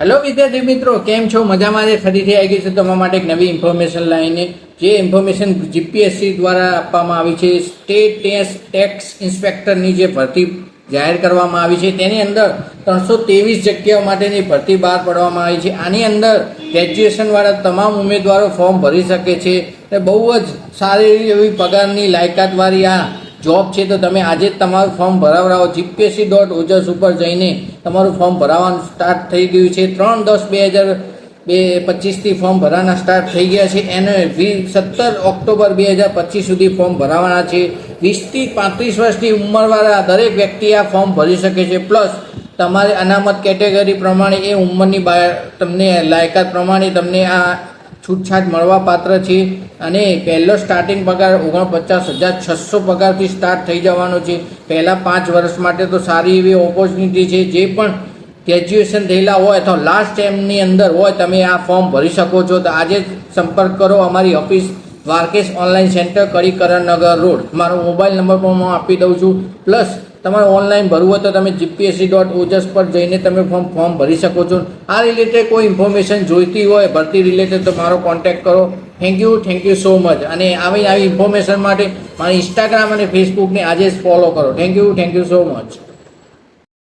Hello વિદ્યાર્થી મિત્રો, કેમ છો? મજામાં જે ફરીથી આવી ગઈ છે તમારા માટે એક નવી ઇન્ફોર્મેશન લાવીને. જે ઇન્ફોર્મેશન જીપીએસસી દ્વારા આપવામાં આવી છે. સ્ટેટ ટેક્સ ઇન્સ્પેક્ટરની જે ભરતી જાહેર કરવામાં આવી છે, તેની અંદર ત્રણસો ત્રેવીસ જગ્યાઓ માટેની ભરતી બહાર પાડવામાં આવી છે. આની અંદર ગ્રેજ્યુએશનવાળા તમામ ઉમેદવારો ફોર્મ ભરી શકે છે. તે બહુ જ સારી એવી પગારની લાયકાતવાળી આ જોબ છે તો તમે આજે જ તમારું ફોર્મ ભરાવડાવો. જીપીએસસી ડોટ ઓજસ ઉપર જઈને તમારું ફોર્મ ભરાવાનું સ્ટાર્ટ થઈ ગયું છે. ત્રણ દસ બે હજાર બે પચીસથી ફોર્મ ભરાવાના સ્ટાર્ટ થઈ ગયા છે. એને વીસ સત્તર ઓક્ટોબર બે હજાર પચીસ સુધી ફોર્મ ભરાવાના છે. વીસથી પાંત્રીસ વર્ષની ઉંમરવાળા દરેક વ્યક્તિ આ ફોર્મ ભરી શકે છે. પ્લસ તમારે અનામત કેટેગરી પ્રમાણે એ ઉંમરની બહાર તમને લાયકાત પ્રમાણે તમને આ છૂટછાટ મળવા પાત્ર છે અને પહેલો સ્ટાર્ટિંગ પગાર ઓગણપચાસ હજાર છસો પગારથી સ્ટાર્ટ થઈ જવાનો છે. પહેલાં પાંચ વર્ષ માટે તો સારી એવી ઓપોર્ચ્યુનિટી છે. જે પણ ગ્રેજ્યુએશન થયેલા હોય અથવા લાસ્ટ ટાઈમની અંદર હોય તમે આ ફોર્મ ભરી શકો છો. તો આજે સંપર્ક કરો અમારી office Dwarkesh online centre Kadikaran Nagar road. મારો મોબાઈલ નંબર પણ હું આપી દઉં છું. પ્લસ તમારે ઓનલાઈન ભરવું હોય તો તમે જીપીએસસી ડોટ ઓજસ પર જઈને તમે ફોર્મ ફોર્મ ભરી શકો છો. આ રિલેટેડ કોઈ ઇન્ફોર્મેશન જોઈતી હોય, ભરતી રિલેટેડ તો મારો કોન્ટેક્ટ કરો. Thank you thank you so much અને આવી આવી ઇન્ફોર્મેશન માટે મારી ઇન્સ્ટાગ્રામ અને ફેસબુકને આજે જ ફોલો કરો. Thank you thank you so much